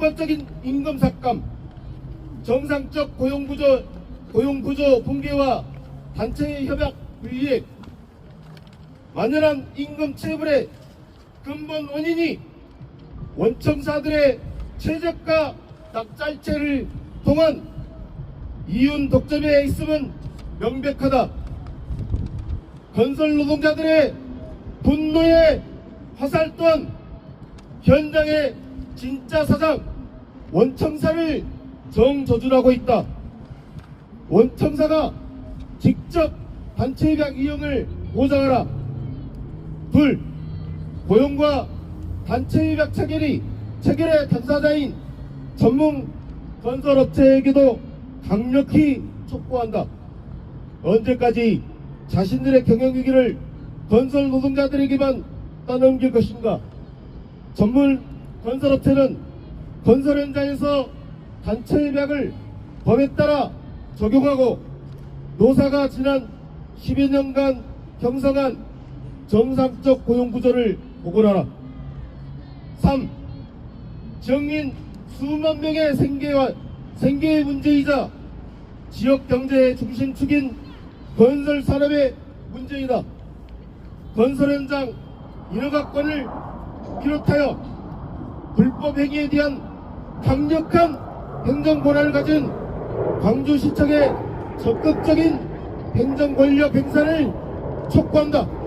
습관적인 임금 삭감, 정상적 고용구조, 고용구조 붕괴와 단체의 협약 불이익, 만연한 임금 체불의 근본 원인이 원청사들의 최저가 낙찰제를 통한 이윤 독점에 있음은 명백하다. 건설 노동자들의 분노의 화살 또한 현장의 진짜 사장 원청사를 정저주하고 있다. 원청사가 직접 단체 협약 이용을 보장하라. 둘, 고용과 단체 협약 체결이 체결의 당사자인 전문 건설업체에게도 강력히 촉구한다. 언제까지 자신들의 경영 위기를 건설 노동자들에게만 떠넘길 것인가? 전문 건설업체는 건설 현장에서 단체 협약을 법에 따라 적용하고 노사가 지난 10여 년간 형성한 정상적 고용 구조를 복원하라. 3. 정인 수만 명의 생계와 생계의 문제이자 지역 경제의 중심축인 건설 산업의 문제이다. 건설 현장 인허가권을 비롯하여 불법 행위에 대한 강력한 행정 권한을 가진 광주시청의 적극적인 행정 권력 행사를 촉구한다.